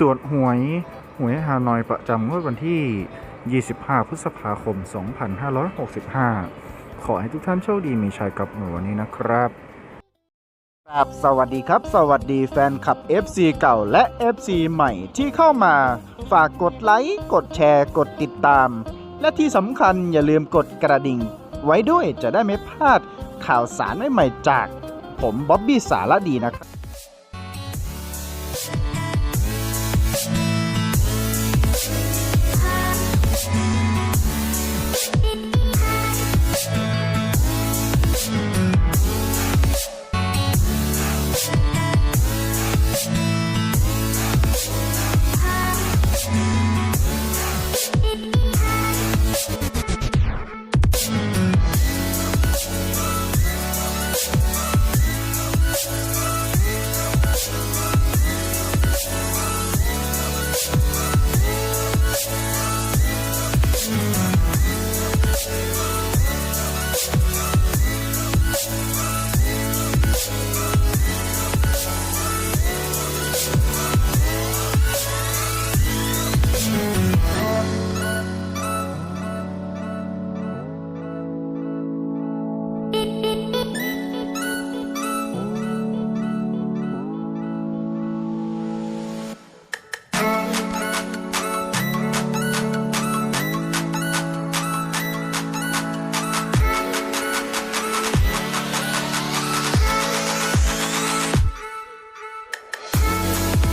ตรวจหวยหวยฮานอยประจำงวดวันที่ 25 พฤษภาคม 2565 ขอให้ทุกท่านโชคดีมีชัยกับหนูวันนี้นะครับครับสวัสดีครับ สวัสดีแฟนคลับ FC เก่าและ FC ใหม่ที่เข้ามา ฝากกดไลค์กดแชร์กดติดตาม และที่สำคัญอย่าลืมกดกระดิ่ง ไว้ด้วยจะได้ไม่พลาดข่าวสารใหม่ๆจาก ผมบ๊อบบี้สารดีนะครับ